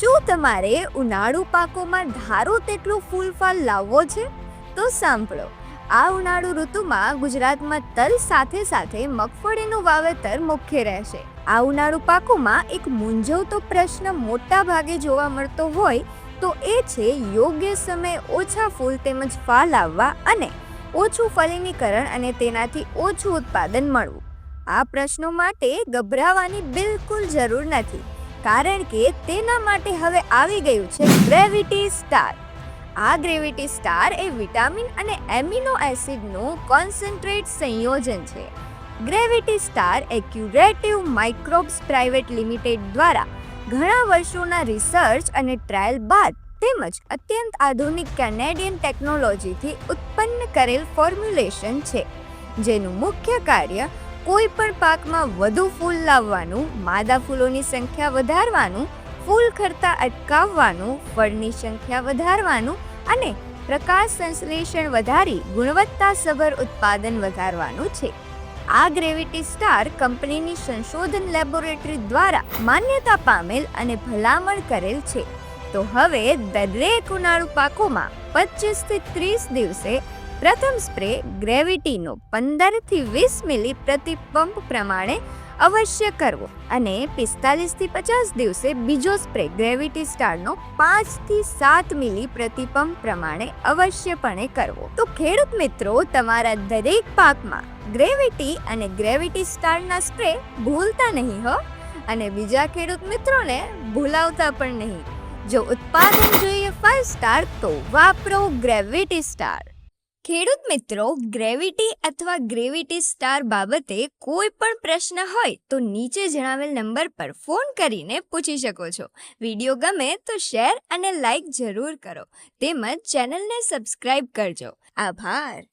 શું તમારે ઉનાળુ પાકોમાં ધારો તેટલો ફૂલફાલ લાવવો છે? તો સાંભળો. આ ઉનાળુ ઋતુમાં ગુજરાતમાં તલ સાથે સાથે મગફળીનું વાવેતર મુખ્ય રહેશે. આ ઉનાળુ પાકોમાં એક મૂંઝવતો પ્રશ્ન મોટા ભાગે જોવા મળતો હોય તો એ છે યોગ્ય સમયે ઓછા ફૂલ તેમજ ફાલ આવવા અને ઓછું ફલિનીકરણ અને તેનાથી ઓછું ઉત્પાદન મળવું. આ પ્રશ્નો માટે ગભરાવાની બિલકુલ જરૂર નથી. કારણ કે તેના માટે હવે આવી ગયું છે ગ્રેવિટી સ્ટાર આ ગ્રેવિટી સ્ટાર એ વિટામિન અને એમિનો એસિડનું કોન્સન્ટ્રેટ સંયોજન છે. ગ્રેવિટી સ્ટાર એ ક્યુરેટિવ માઇક્રોબ્સ પ્રાઇવેટ લિમિટેડ દ્વારા ઘણા વર્ષોના રિસર્ચ અને ટ્રાયલ બાદ તેમજ અત્યંત આધુનિક કેનેડિયન ટેકનોલોજીથી ઉત્પન્ન કરેલ ફોર્મ્યુલેશન છે, જેનું મુખ્ય કાર્ય કોઈ પણ પાકમાં વધુ ફૂલ લાવવાનું, માદા ફૂલોની સંખ્યા વધારવાનું, ફૂલ ખરતા અટકાવવાનું, ફળની સંખ્યા વધારવાનું અને પ્રકાશ સંશ્લેષણ વધારી ગુણવત્તાસભર ઉત્પાદન વધારવાનું છે. આ ગ્રેવિટી સ્ટાર કંપનીની સંશોધન લેબોરેટરી દ્વારા માન્યતા પામેલ અને ભલામણ કરેલ છે. તો હવે દરેક ઉનાળુ પાકોમાં પચીસથી ત્રીસ દિવસે પ્રથમ સ્પ્રે ગ્રેવિટીનો પંદરથી વીસ મિલી પ્રતિ પંપ પ્રમાણે અવશ્ય કરવો અને પિસ્તાલીસથી પચાસ દિવસે બીજો સ્પ્રે ગ્રેવિટી સ્ટારનો પાંચથી સાત મિલી પ્રતિ પંપ પ્રમાણે અવશ્યપણે કરવો. તો ખેડૂત મિત્રો, તમારા દરેક પાકમાં ગ્રેવિટી અને ગ્રેવિટી સ્ટારના સ્પ્રે ભૂલતા નહીં હો અને બીજા ખેડૂત મિત્રોને ભૂલાવતા પણ નહીં. જો ઉત્પાદન જોઈએ ફાઇવ સ્ટાર તો વાપરો ગ્રેવિટી સ્ટાર. ખેડૂત મિત્રો ગ્રેવિટી અથવા ગ્રેવિટી સ્ટાર બાબતે કોઈ પણ પ્રશ્ન હોય તો નીચે જણાવેલ નંબર પર ફોન કરીને પૂછી શકો છો. વીડિયો ગમે તો શેર અને લાઈક જરૂર કરો. તેમજ ચેનલને સબસ્ક્રાઇબ કરજો. આભાર.